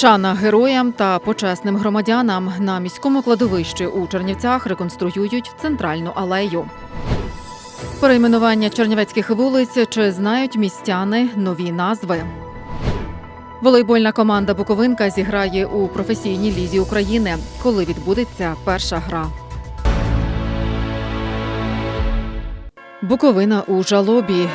Шана героям та почесним громадянам на міському кладовищі у Чернівцях реконструюють центральну алею. Перейменування чернівецьких вулиць чи знають містяни нові назви. Волейбольна команда Буковинка зіграє у професійній лізі України, коли відбудеться перша гра. Буковина у жалобі.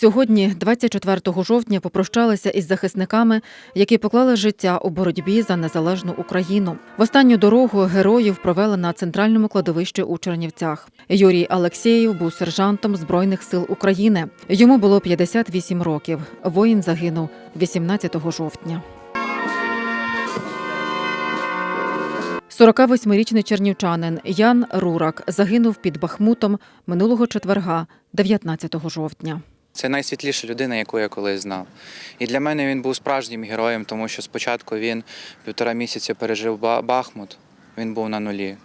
Сьогодні, 24 жовтня, попрощалися із захисниками, які поклали життя у боротьбі за незалежну Україну. В останню дорогу героїв провели на центральному кладовищі у Чернівцях. Юрій Алексєєв був сержантом Збройних сил України. Йому було 58 років. Воїн загинув 18 жовтня. 48-річний чернівчанин Ян Рурак загинув під Бахмутом минулого четверга, 19 жовтня. Це найсвітліша людина, яку я колись знав. І для мене він був справжнім героєм, тому що спочатку він півтора місяця пережив Бахмут, він був на нулі.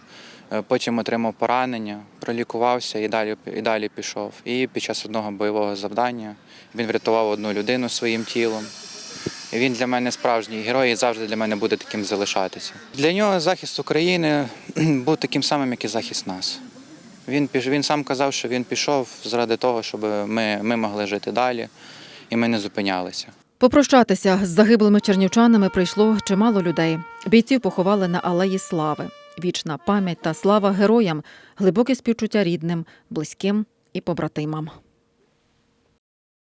Е, Потім отримав поранення, пролікувався і далі, і далі пішов. І під час одного бойового завдання він врятував одну людину своїм тілом. І він для мене справжній герой і завжди для мене буде таким залишатися. Для нього захист України був таким самим, як і захист нас. Він він сам казав, що він пішов заради того, щоб ми, ми могли жити далі, і ми не зупинялися. Попрощатися з загиблими чернівчанами прийшло чимало людей. Бійців поховали на алеї слави. Вічна пам'ять та слава героям, глибоке співчуття рідним, близьким і побратимам.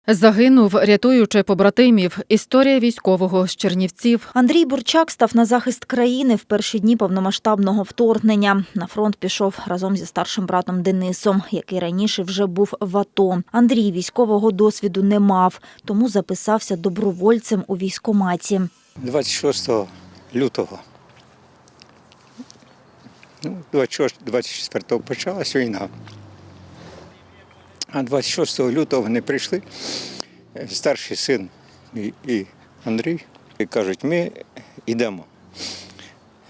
Загинув, рятуючи побратимів. Історія військового з Чернівців. Андрій Бурчак став на захист країни в перші дні повномасштабного вторгнення. На фронт пішов разом зі старшим братом Денисом, який раніше вже був в АТО. Андрій військового досвіду не мав, тому записався добровольцем у військкоматі. 26 лютого. Ну, 26 24 почалась війна. А 26 лютого вони прийшли, старший син і, і Андрій, і кажуть, ми йдемо.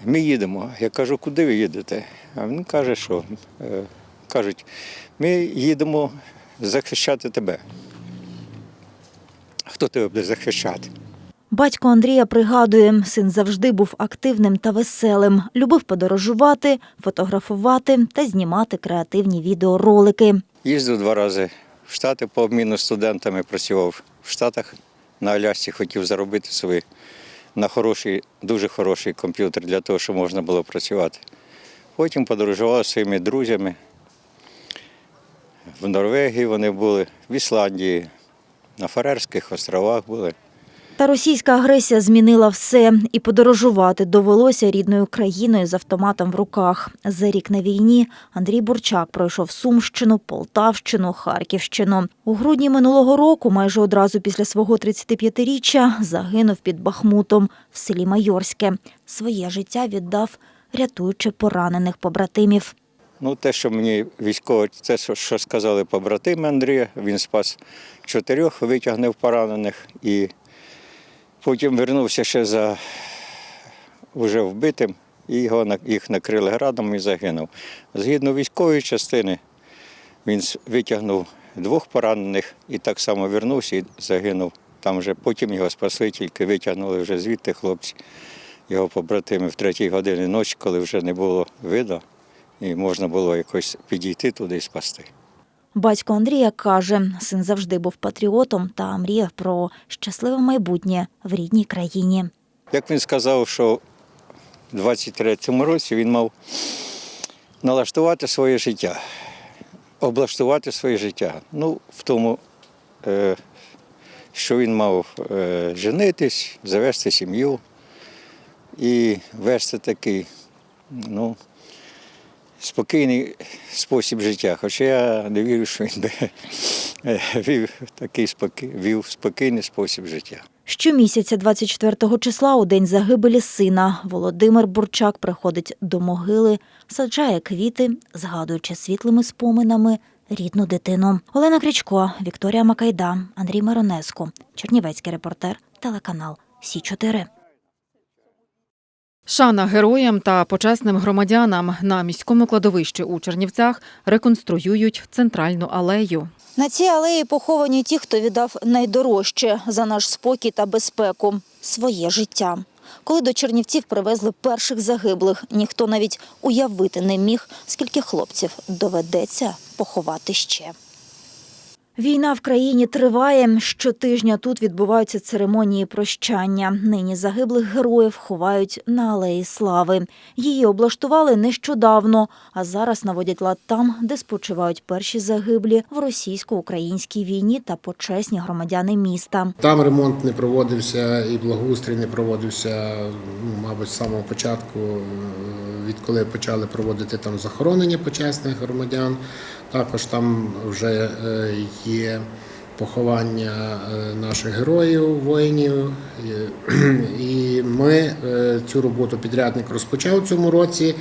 Ми їдемо. Я кажу, куди ви їдете? А він каже, що е, кажуть, ми їдемо захищати тебе. Хто тебе буде захищати? Батько Андрія пригадує, син завжди був активним та веселим, любив подорожувати, фотографувати та знімати креативні відеоролики. Їздив два рази в Штати по обміну з студентами, працював в Штатах на Алясці, хотів заробити собі на хороший, дуже хороший комп'ютер для того, щоб можна було працювати. Потім подорожував зі своїми друзями. В Норвегії вони були, в Ісландії, на Фарерських островах були. Та російська агресія змінила все, і подорожувати довелося рідною країною з автоматом в руках. За рік на війні Андрій Бурчак пройшов Сумщину, Полтавщину, Харківщину. У грудні минулого року, майже одразу після свого 35-річчя, загинув під Бахмутом в селі Майорське. Своє життя віддав, рятуючи поранених побратимів. Ну, те, що мені військово, те, що- сказали побратими Андрія, він спас чотирьох, витягнув поранених і потім вернувся ще за вже вбитим, і його їх накрили градом і загинув. Згідно військової частини, він витягнув двох поранених і так само вернувся і загинув. Там вже потім його спасли, тільки витягнули вже звідти хлопці, його побратими в третій годині ночі, коли вже не було видно і можна було якось підійти туди і спасти. Батько Андрія каже, син завжди був патріотом та мріяв про щасливе майбутнє в рідній країні. Як він сказав, що в 23-му році він мав налаштувати своє життя, облаштувати своє життя. Ну, в тому, е, що він мав е, женитись, завести сім'ю і вести такий, ну, спокійний спосіб життя. Хоча я не вірю, що він би е, вів такий спокій, вів спокійний спосіб життя. Щомісяця 24 числа у день загибелі сина Володимир Бурчак приходить до могили, саджає квіти, згадуючи світлими споминами рідну дитину. Олена Крічко, Вікторія Макайда, Андрій Миронеско, Чернівецький репортер, телеканал Сі 4 Шана героям та почесним громадянам на міському кладовищі у Чернівцях реконструюють центральну алею. На цій алеї поховані ті, хто віддав найдорожче за наш спокій та безпеку своє життя. Коли до Чернівців привезли перших загиблих, ніхто навіть уявити не міг, скільки хлопців доведеться поховати ще. Війна в країні триває. Щотижня тут відбуваються церемонії прощання. Нині загиблих героїв ховають на алеї слави. Її облаштували нещодавно, а зараз наводять лад там, де спочивають перші загиблі в російсько-українській війні та почесні громадяни міста. Там ремонт не проводився і благоустрій не проводився, ну, мабуть, з самого початку, е, відколи почали проводити там захоронення почесних громадян. Також там вже е, є поховання е, наших героїв, воїнів. І- ми е, цю роботу підрядник розпочав цьому році.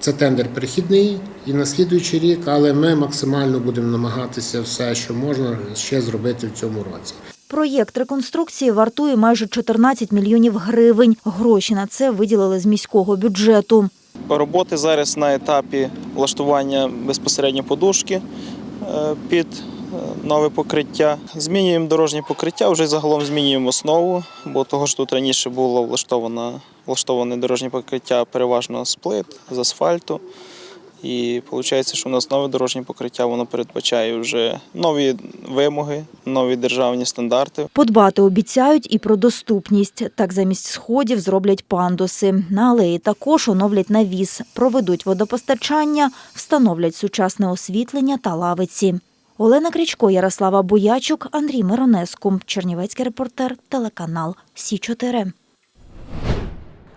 Це тендер перехідний і на слідуючий рік, але ми максимально будемо намагатися все, що можна, ще зробити в цьому році. Проєкт реконструкції вартує майже 14 мільйонів гривень. Гроші на це виділили з міського бюджету. Роботи зараз на етапі влаштування безпосередньо подушки е, під е, нове покриття. Змінюємо дорожнє покриття, вже загалом змінюємо основу, бо того ж тут раніше було влаштовано, влаштоване дорожнє покриття переважно з плит, з асфальту. І виходить, що у нас нове дорожнє покриття воно передбачає вже нові вимоги, нові державні стандарти. Подбати обіцяють і про доступність. Так замість сходів зроблять пандуси. На алеї також оновлять навіс, проведуть водопостачання, встановлять сучасне освітлення та лавиці. Олена Крічко, Ярослава Боячук, Андрій Миронеску. Чернівецький репортер, телеканал Сі 4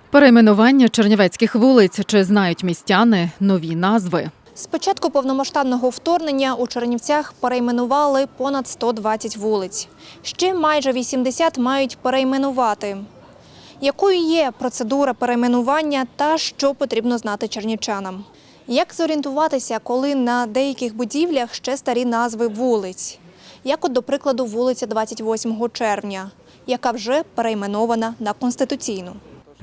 Перейменування чернівецьких вулиць чи знають містяни нові назви. З початку повномасштабного вторгнення у Чернівцях перейменували понад 120 вулиць. Ще майже 80 мають перейменувати. Якою є процедура перейменування та що потрібно знати чернівчанам? Як зорієнтуватися, коли на деяких будівлях ще старі назви вулиць? Як от, до прикладу, вулиця 28 червня, яка вже перейменована на Конституційну.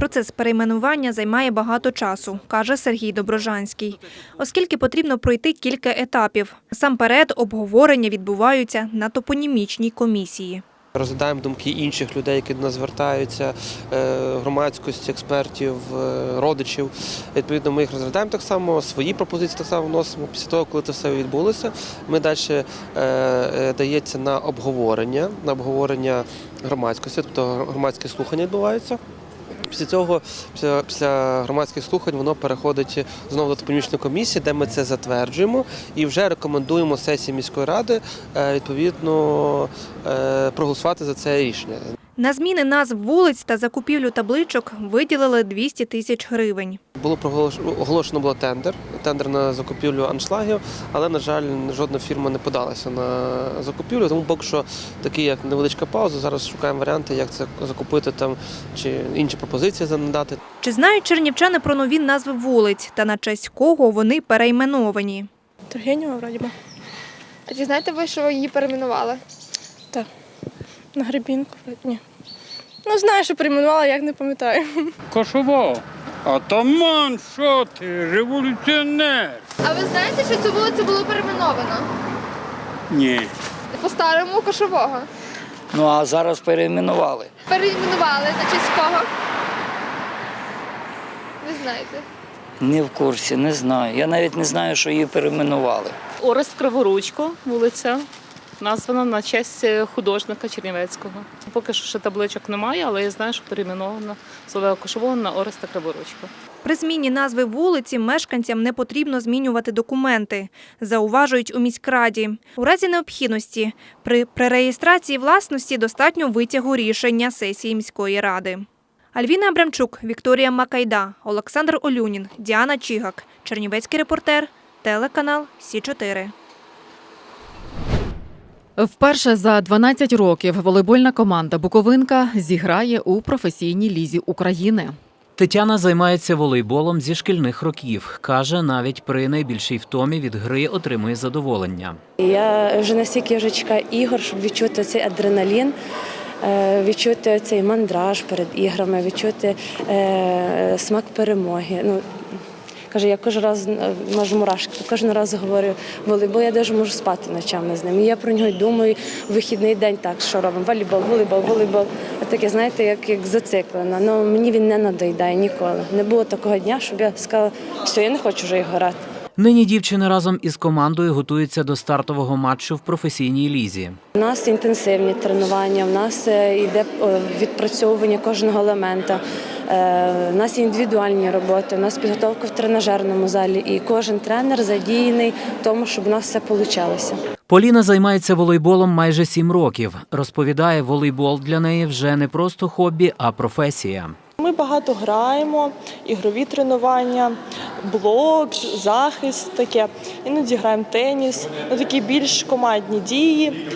Процес перейменування займає багато часу, каже Сергій Доброжанський, оскільки потрібно пройти кілька етапів. Насамперед, обговорення відбуваються на топонімічній комісії. Розглядаємо думки інших людей, які до нас звертаються, е, громадськості, експертів, е, родичів. Відповідно, ми їх розглядаємо так само, свої пропозиції так само вносимо. Після того, коли це все відбулося, ми далі е, дається на обговорення, на обговорення громадськості, тобто громадські слухання відбуваються. Після цього, після, після громадських слухань, воно переходить знову до допомічної комісії, де ми це затверджуємо і вже рекомендуємо сесії міської ради е, відповідно е, проголосувати за це рішення. На зміни назв вулиць та закупівлю табличок виділили 200 тисяч гривень. Було проголошено оголошено було тендер, тендер на закупівлю аншлагів, але на жаль, жодна фірма не подалася на закупівлю. Тому поки що такий як невеличка пауза. Зараз шукаємо варіанти, як це закупити там чи інші пропозиції надати. Чи знають чернівчани про нові назви вулиць та на честь кого вони перейменовані? Тургенєва, вроді би. А чи знаєте ви, що її перейменували? На Гребінку. Ні. Ну, знаю, що перейменувала, як не пам'ятаю. Кошово. Атаман, що ти, революціонер? А ви знаєте, що цю вулицю було перейменовано? Ні. По-старому Кошового. Ну а зараз перейменували. Перейменували на честь кого? Ви знаєте. Не в курсі, не знаю. Я навіть не знаю, що її перейменували. Орест Криворучко, вулиця. Названа на честь художника Чернівецького. Поки що ще табличок немає, але я знаю, що перейменована з Кошового на Ореста Криворучко. При зміні назви вулиці мешканцям не потрібно змінювати документи, зауважують у міськраді. У разі необхідності при пререєстрації власності достатньо витягу рішення сесії міської ради. Альвіна Абрамчук, Вікторія Макайда, Олександр Олюнін, Діана Чігак, Чернівецький репортер, телеканал Сі 4 Вперше за 12 років волейбольна команда Буковинка зіграє у професійній лізі України. Тетяна займається волейболом зі шкільних років. Каже, навіть при найбільшій втомі від гри отримує задоволення. Я вже настільки вже ігор, щоб відчути цей адреналін. е, відчути цей мандраж перед іграми, відчути е, смак перемоги. Ну, Каже, я кожен раз е, можу мурашки, кожен раз говорю волейбол, я навіть можу спати ночами з ним. І я про нього думаю в вихідний день так, що робимо. Волейбол, волейбол, волейбол. От таке, знаєте, як, як зациклена. Ну мені він не надоїдає ніколи. Не було такого дня, щоб я сказала, все, я не хочу вже його грати. Нині дівчина разом із командою готується до стартового матчу в професійній лізі. У нас інтенсивні тренування, у нас е, йде відпрацьовування кожного елемента. Е, У нас є індивідуальні роботи, у нас підготовка в тренажерному залі, і кожен тренер задіяний в тому, щоб у нас все вийшло. Поліна займається волейболом майже сім років. Розповідає, волейбол для неї вже не просто хобі, а професія. Ми багато граємо, ігрові тренування, блокс, захист таке. Іноді граємо теніс, ну, такі більш командні дії.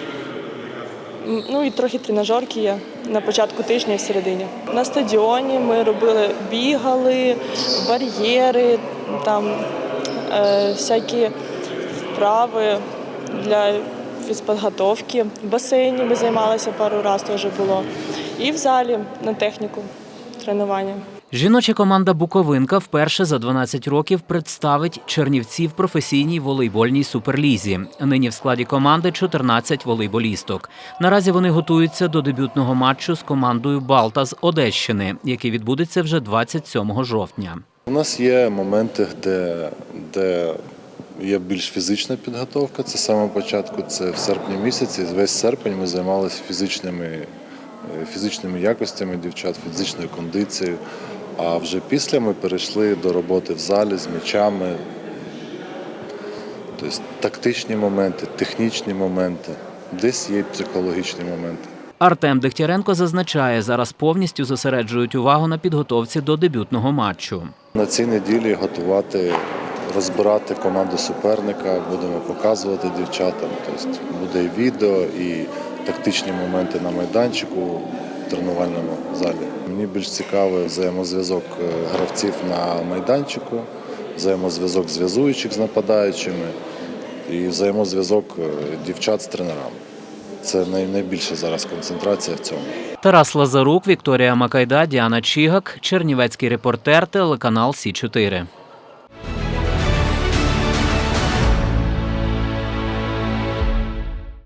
Ну і трохи тренажерки є на початку тижня і в середині. На стадіоні ми робили, бігали, бар'єри, там е, всякі вправи для фізпідготовки. В басейні ми займалися пару разів теж було. І в залі на техніку тренування. Жіноча команда Буковинка вперше за 12 років представить Чернівці в професійній волейбольній суперлізі. Нині в складі команди 14 волейболісток. Наразі вони готуються до дебютного матчу з командою Балта з Одещини, який відбудеться вже 27 жовтня. У нас є моменти, де, де є більш фізична підготовка. Це самого початку, це в серпні місяці. Весь серпень ми займалися фізичними, е, фізичними якостями дівчат, фізичною кондицією. А вже після ми перейшли до роботи в залі з м'ячами. Тобто тактичні моменти, технічні моменти, десь є психологічні моменти. Артем Дегтяренко зазначає, зараз повністю зосереджують увагу на підготовці до дебютного матчу. На цій неділі готувати, розбирати команду суперника, будемо показувати дівчатам. Тобто буде і відео, і тактичні моменти на майданчику тренувальному залі. Мені більш цікавий взаємозв'язок е, гравців на майданчику, взаємозв'язок зв'язуючих з нападаючими і взаємозв'язок е, дівчат з тренерами. Це найбільша зараз концентрація в цьому. Тарас Лазарук, Вікторія Макайда, Діана Чігак, Чернівецький репортер, телеканал Сі 4